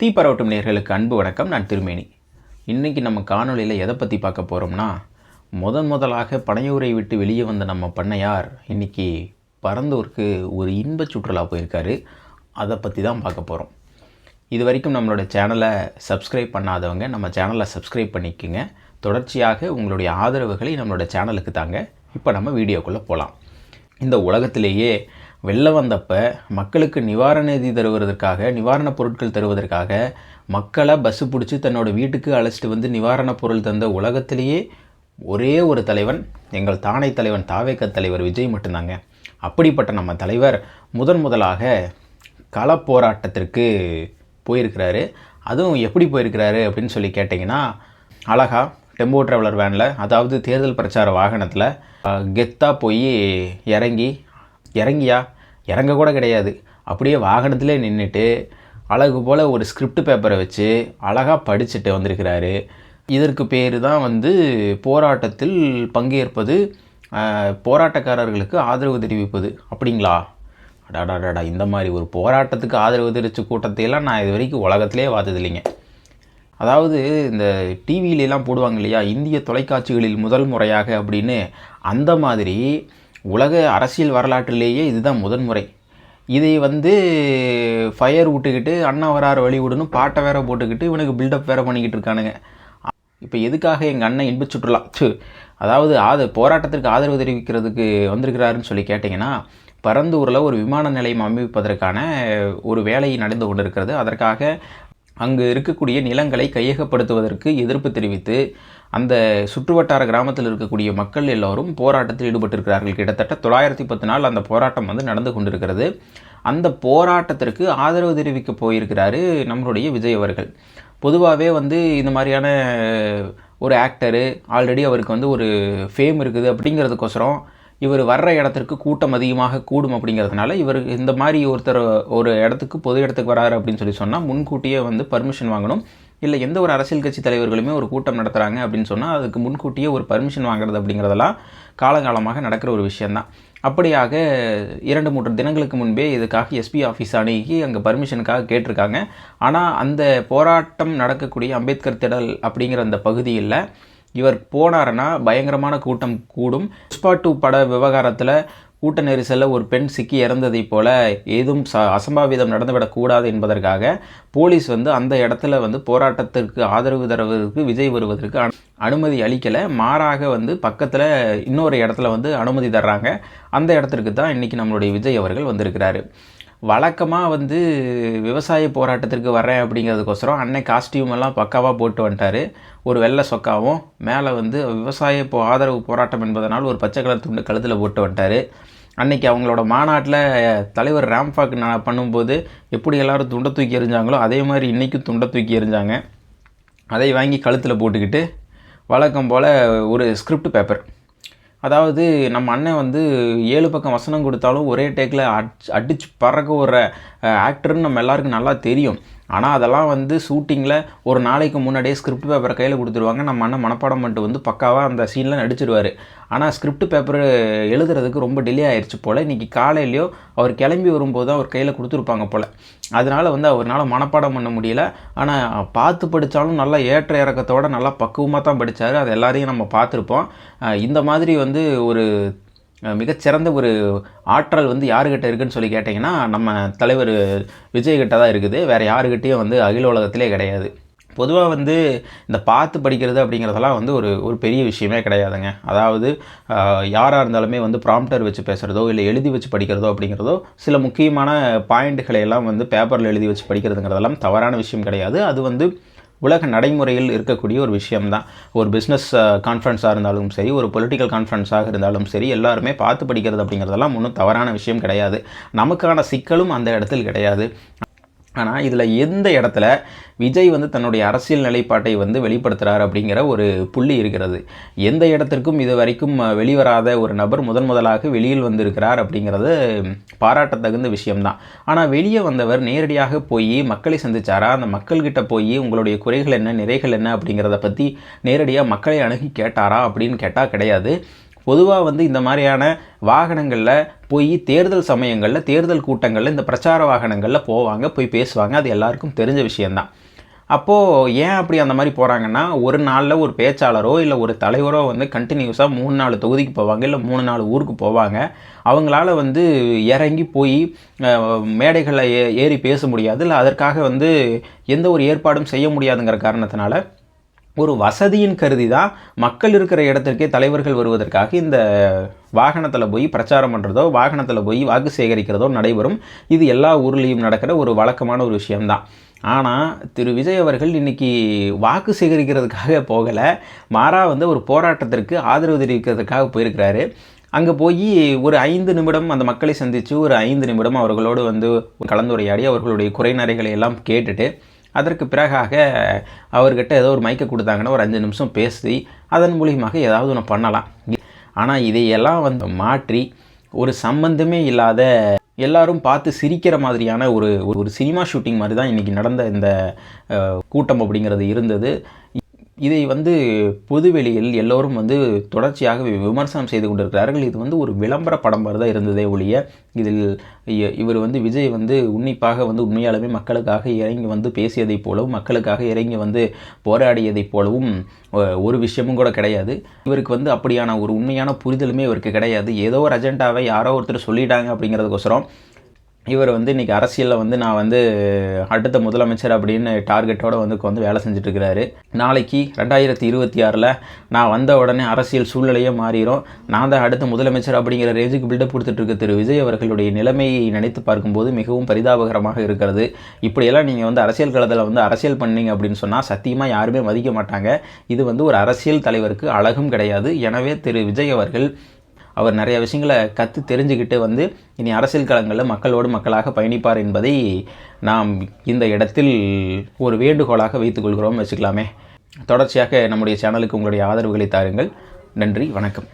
தீப்பரவட்டும் நேர்களுக்கு அன்பு வணக்கம் நான் திருமேனி. இன்றைக்கி நம்ம காணொலியில் எதை பற்றி பார்க்க போகிறோம்னா முதன் முதலாக பனையூரை விட்டு வெளியே வந்த நம்ம பண்ணையார் இன்றைக்கி பரந்தூருக்கு ஒரு இன்ப சுற்றுலா போயிருக்காரு. அதை பற்றி தான் பார்க்க போகிறோம் இது வரைக்கும் நம்மளோட சேனலை சப்ஸ்கிரைப் பண்ணாதவங்க நம்ம சேனலை சப்ஸ்கிரைப் பண்ணிக்கோங்க. தொடர்ச்சியாக உங்களுடைய ஆதரவுகளை நம்மளோட சேனலுக்கு தாங்க. இப்போ நம்ம வீடியோக்குள்ளே போகலாம் இந்த உலகத்திலேயே வெளில வந்தப்போ மக்களுக்கு நிவாரண நிதி தருவதற்காக நிவாரணப் பொருட்கள் தருவதற்காக மக்களை பஸ்ஸு பிடிச்சி தன்னோட வீட்டுக்கு அழைச்சிட்டு வந்து நிவாரணப் பொருள் தந்த உலகத்திலேயே ஒரே ஒரு தலைவன் எங்கள் தானை தலைவன் தாவேக்க தலைவர் விஜய் மட்டும்தாங்க. அப்படிப்பட்ட நம்ம தலைவர் முதன் முதலாக களப்போராட்டத்திற்கு போயிருக்கிறாரு. அதுவும் எப்படி போயிருக்கிறாரு அப்படின்னு சொல்லி கேட்டிங்கன்னா அழகா டெம்போ ட்ராவலர் வேனில் அதாவது தேர்தல் பிரச்சார வாகனத்தில் கெத்தாக போய் இறங்கி இறங்கியா? இறங்க கூட கிடையாது. அப்படியே வாகனத்திலே நின்றுட்டு அழகு போல் ஒரு ஸ்கிரிப்ட் பேப்பரை வச்சு அழகாக படிச்சுட்டு வந்திருக்கிறாரு. இதற்கு பேர் தான் வந்து போராட்டத்தில் பங்கேற்பது போராட்டக்காரர்களுக்கு ஆதரவு தெரிவிப்பது. அப்படிங்களா? அடாடாடாடா இந்த மாதிரி ஒரு போராட்டத்துக்கு ஆதரவு தெரிவித்த கூட்டத்தையெல்லாம் நான் இது வரைக்கும் உலகத்திலே பார்த்தது இல்லைங்க அதாவது இந்த டிவியிலலாம் போடுவாங்க இல்லையா இந்திய தொலைக்காட்சிகளில் முதல் முறையாக அப்படின்னு அந்த மாதிரி உலக அரசியல் வரலாற்றிலேயே இதுதான் முதன்முறை இதை வந்து ஃபயர் விட்டுக்கிட்டு அண்ணா வராறு வழி விடணும் பாட்டை வேற போட்டுக்கிட்டு இவனுக்கு பில்டப் வேற பண்ணிக்கிட்டு இருக்கானுங்க. இப்போ எதுக்காக எங்கள் அண்ணன் இன்பு சுற்றுலா? அதாவது ஆத போராட்டத்திற்கு ஆதரவு தெரிவிக்கிறதுக்கு வந்திருக்கிறாருன்னு சொல்லி கேட்டிங்கன்னா பரந்தூரில் ஒரு விமான நிலையம் அமைப்பதற்கான ஒரு வேலை நடந்து கொண்டிருக்கிறது. அதற்காக அங்கு இருக்கக்கூடிய நிலங்களை கையகப்படுத்துவதற்கு எதிர்ப்பு தெரிவித்து அந்த சுற்றுவட்டார கிராமத்தில் இருக்கக்கூடிய மக்கள் எல்லோரும் போராட்டத்தில் ஈடுபட்டிருக்கிறார்கள். கிட்டத்தட்ட தொள்ளாயிரத்தி பத்து நாள் அந்த போராட்டம் வந்து நடந்து கொண்டிருக்கிறது. அந்த போராட்டத்திற்கு ஆதரவு தெரிவிக்க போயிருக்கிறாரு நம்மளுடைய விஜய் அவர்கள். பொதுவாகவே வந்து இந்த மாதிரியான ஒரு ஆக்டரு ஆல்ரெடி அவருக்கு வந்து ஒரு ஃபேம் இருக்குது அப்படிங்கிறதுக்கோசரம் இவர் வர்ற இடத்திற்கு கூட்டம் அதிகமாக கூடும் அப்படிங்கிறதுனால இவர் இந்த மாதிரி ஒருத்தர் ஒரு இடத்துக்கு பொது இடத்துக்கு வராரு அப்படின்னு சொல்லி சொன்னால் முன்கூட்டியே வந்து பர்மிஷன் வாங்கணும். இல்லை எந்த ஒரு அரசியல் கட்சி தலைவர்களுமே ஒரு கூட்டம் நடத்துகிறாங்க அப்படின்னு சொன்னால் அதுக்கு முன்கூட்டியே ஒரு பர்மிஷன் வாங்குறது அப்படிங்கிறதெல்லாம் காலங்காலமாக நடக்கிற ஒரு விஷயந்தான் அப்படியாக இரண்டு மூன்று தினங்களுக்கு முன்பே இதுக்காக எஸ்பி ஆஃபீஸ் அணுகி அங்கே பர்மிஷனுக்காக கேட்டிருக்காங்க. ஆனால் அந்த போராட்டம் நடக்கக்கூடிய அம்பேத்கர் திடல் அப்படிங்கிற அந்த பகுதியில் இவர் போனாருன்னா பயங்கரமான கூட்டம் கூடும். புஷ்பா டூ பட விவகாரத்தில் கூட்ட நெரிசலில் ஒரு பெண் சிக்கி இறந்ததைப் போல ஏதும் ச அசம்பாவிதம் நடந்துவிடக்கூடாது என்பதற்காக போலீஸ் வந்து அந்த இடத்துல வந்து போராட்டத்திற்கு ஆதரவு தருவதற்கு விஜய் வருவதற்கு அனுமதி அளிக்கலை. மாறாக வந்து பக்கத்தில் இன்னொரு இடத்துல வந்து அனுமதி தர்றாங்க. அந்த இடத்திற்கு தான் இன்றைக்கி நம்மளுடைய விஜய் அவர்கள் வந்திருக்கிறாரு. வழக்கமாக வந்து விவசாய போராட்டத்திற்கு வர்றேன் அப்படிங்கிறதுக்கோசரம் அன்னை காஸ்டியூம் எல்லாம் பக்காவாக போட்டு வந்துட்டார். ஒரு வெள்ளை சொக்காவும் மேலே வந்து விவசாய போ ஆதரவு போராட்டம் என்பதனால் ஒரு பச்சை கலர் துண்டு கழுத்தில் போட்டு வந்துட்டார். அன்னைக்கு அவங்களோட மாநாட்டில் தலைவர் ராம்ஃபாக் நான் பண்ணும்போது எப்படி எல்லாரும் துண்டை தூக்கி எறிஞ்சாங்களோ அதே மாதிரி இன்றைக்கும் துண்டை தூக்கி எறிஞ்சாங்க. அதை வாங்கி கழுத்தில் போட்டுக்கிட்டு வழக்கம் போல் ஒரு ஸ்கிரிப்ட் பேப்பர் அதாவது நம்ம அண்ணன் வந்து ஏழு பக்கம் வசனம் கொடுத்தாலும் ஒரே டேக்கில் அடிச்சு அடிச்சு பறக்க விடுற ஆக்டர்னு நம்ம எல்லாருக்கும் நல்லா தெரியும். ஆனால் அதெல்லாம் வந்து ஷூட்டிங்கில் ஒரு நாளைக்கு முன்னாடியே ஸ்கிரிப்ட் பேப்பரை கையில் கொடுத்துருவாங்க. நம்ம அண்ணன் மனப்பாடம் பண்ணிட்டு வந்து பக்காவாக அந்த சீனில் நடிச்சிருவார். ஆனால் ஸ்கிரிப்ட் பேப்பர் எழுதுறதுக்கு ரொம்ப டிலே ஆயிடுச்சு போல். இன்றைக்கி காலையிலையோ அவர் கிளம்பி வரும்போது தான் அவர் கையில் கொடுத்துருப்பாங்க போல். அதனால் வந்து அவரால் மனப்பாடம் பண்ண முடியல. ஆனால் பார்த்து படித்தாலும் நல்லா ஏற்ற இறக்கத்தோடு நல்லா பக்குவமாக தான் படித்தார் அது எல்லாரையும் நம்ம பார்த்துருப்போம். இந்த மாதிரி வந்து ஒரு மிகச்சிறந்த ஒரு ஆற்றல் வந்து யாருக்கிட்ட இருக்குன்னு சொல்லி கேட்டிங்கன்னா நம்ம தலைவர் விஜய்கிட்ட தான் இருக்குது. வேறு யாருக்கிட்டேயும் வந்து அகில உலகத்திலே கிடையாது. பொதுவாக வந்து இந்த பார்த்து படிக்கிறது அப்படிங்கிறதெல்லாம் வந்து ஒரு ஒரு பெரிய விஷயமே கிடையாதுங்க. அதாவது யாராக இருந்தாலுமே வந்து ப்ராம்ப்டர் வச்சு பேசுகிறதோ இல்லை எழுதி வச்சு படிக்கிறதோ அப்படிங்கிறதோ சில முக்கியமான பாயிண்ட்டுகளை எல்லாம் வந்து பேப்பரில் எழுதி வச்சு படிக்கிறதுங்கிறதெல்லாம் தவறான விஷயம் கிடையாது. அது வந்து உலக நடைமுறையில் இருக்கக்கூடிய ஒரு விஷயம்தான். ஒரு பிஸ்னஸ் கான்ஃபரன்ஸாக இருந்தாலும் சரி ஒரு பொலிட்டிக்கல் கான்ஃபரன்ஸாக இருந்தாலும் சரி எல்லாருமே பார்த்து படிக்கிறது அப்படிங்கிறதெல்லாம் ஒன்றும் தவறான விஷயம் கிடையாது. நமக்கான சிக்கலும் அந்த இடத்தில் கிடையாது. ஆனால் இதில் எந்த இடத்துல விஜய் வந்து தன்னுடைய அரசியல் நிலைப்பாட்டை வந்து வெளிப்படுத்துகிறார் அப்படிங்கிற ஒரு புள்ளி இருக்கிறது. எந்த இடத்திற்கும் இது வரைக்கும் வெளிவராத ஒரு நபர் முதன் முதலாக வெளியில் வந்திருக்கிறார் அப்படிங்கிறது பாராட்டத்தகுந்த விஷயம்தான். ஆனால் வெளியே வந்தவர் நேரடியாக போய் மக்களை சந்திச்சாரா? அந்த மக்கள்கிட்ட போய் உங்களுடைய குறைகள் என்ன நிறைகள் என்ன அப்படிங்கிறத பற்றி நேரடியாக மக்களை அணுகி கேட்டாரா அப்படின்னு கேட்டால் கிடையாது. பொதுவாக வந்து இந்த மாதிரியான வாகனங்களில் போய் தேர்தல் சமயங்களில் தேர்தல் கூட்டங்களில் இந்த பிரச்சார வாகனங்களில் போவாங்க போய் பேசுவாங்க. அது எல்லாருக்கும் தெரிஞ்ச விஷயந்தான் அப்போது ஏன் அப்படி அந்த மாதிரி போகிறாங்கன்னா ஒரு நாளில் ஒரு பேச்சாளரோ இல்லை ஒரு தலைவரோ வந்து கண்டினியூஸாக மூணு நாலு தொகுதிக்கு போவாங்க இல்லை மூணு நாலு ஊருக்கு போவாங்க. அவங்களால வந்து இறங்கி போய் மேடைகளில் ஏ ஏறி பேச முடியாது. இல்லை அதற்காக வந்து எந்த ஒரு ஏற்பாடும் செய்ய முடியாதுங்கிற காரணத்தினால ஒரு வசதியின் கருதி தான் மக்கள் இருக்கிற இடத்திற்கே தலைவர்கள் வருவதற்காக இந்த வாகனத்தில் போய் பிரச்சாரம் பண்ணுறதோ வாகனத்தில் போய் வாக்கு சேகரிக்கிறதோ நடைபெறும். இது எல்லா ஊர்லேயும் நடக்கிற ஒரு வழக்கமான ஒரு விஷயம்தான். ஆனால் திரு. விஜய் அவர்கள் இன்றைக்கி வாக்கு சேகரிக்கிறதுக்காக போகலை. மாறாக வந்து ஒரு போராட்டத்திற்கு ஆதரவு தெரிவிக்கிறதுக்காக போயிருக்கிறாரு. அங்கே போய் ஒரு ஐந்து நிமிடம் அந்த மக்களை சந்தித்து ஒரு ஐந்து நிமிடம் அவர்களோடு வந்து கலந்துரையாடி அவர்களுடைய குறைநறைகளை எல்லாம் கேட்டுட்டு அதற்கு பிறகாக அவர்கிட்ட ஏதோ ஒரு மைக்கை கொடுத்தாங்கன்னா ஒரு அஞ்சு நிமிஷம் பேசி அதன் மூலியமாக ஏதாவது ஒன்று பண்ணலாம். ஆனால் இதையெல்லாம் வந்து மாற்றி ஒரு சம்பந்தமே இல்லாத எல்லாரும் பார்த்து சிரிக்கிற மாதிரியான ஒரு ஒரு சினிமா ஷூட்டிங் மாதிரி தான் இன்றைக்கி நடந்த இந்த கூட்டம் அப்படிங்கிறது இருந்தது. இதை வந்து பொதுவெளியில் எல்லோரும் வந்து தொடர்ச்சியாக விமர்சனம் செய்து கொண்டிருக்கிறார்கள். இது வந்து ஒரு விளம்பர படம் மாதிரி தான் இருந்ததே ஒழிய இதில் இவர் வந்து விஜய் வந்து உன்னிப்பாக வந்து உண்மையாலுமே மக்களுக்காக இறங்கி வந்து பேசியதைப் போலவும் மக்களுக்காக இறங்கி வந்து போராடியதைப் போலவும் ஒரு விஷயமும் கூட கிடையாது. இவருக்கு வந்து அப்படியான ஒரு உண்மையான புரிதலுமே இவருக்கு கிடையாது. ஏதோ ஒரு அஜெண்டாவை யாரோ ஒருத்தர் சொல்லிட்டாங்க அப்படிங்கிறதுக்கோசரம் இவர் வந்து இன்றைக்கி அரசியலில் வந்து நான் வந்து அடுத்த முதலமைச்சர் அப்படின்னு டார்கெட்டோடு வந்து வந்து வேலை செஞ்சுட்ருக்கிறாரு. நாளைக்கு ரெண்டாயிரத்தி இருபத்தி ஆறில் நான் வந்த உடனே அரசியல் சூழ்நிலையே மாறிடும் நான் தான் அடுத்த முதலமைச்சர் அப்படிங்கிற ரேஞ்சுக்கு பில்டப் கொடுத்துட்ருக்க திரு விஜய் அவர்களுடைய நிலைமையை நினைத்து பார்க்கும்போது மிகவும் பரிதாபகரமாக இருக்கிறது. இப்படியெல்லாம் நீங்கள் வந்து அரசியல் களத்தில் வந்து அரசியல் பண்ணீங்க அப்படின்னு சொன்னால் சத்தியமாக யாருமே மதிக்க மாட்டாங்க. இது வந்து ஒரு அரசியல் தலைவருக்கு அழகும் கிடையாது. எனவே திரு விஜய் அவர்கள் அவர் நிறைய விஷயங்களை கற்று தெரிஞ்சுக்கிட்டு வந்து இனி அரசியல் களங்களில் மக்களோடு மக்களாக பயணிப்பார் என்பதை நாம் இந்த இடத்தில் ஒரு வேண்டுகோளாக வைத்துக்கொள்கிறோம் வச்சுக்கலாமே. தொடர்ச்சியாக நம்முடைய சேனலுக்கு உங்களுடைய ஆதரவுகளை தாருங்கள். நன்றி வணக்கம்.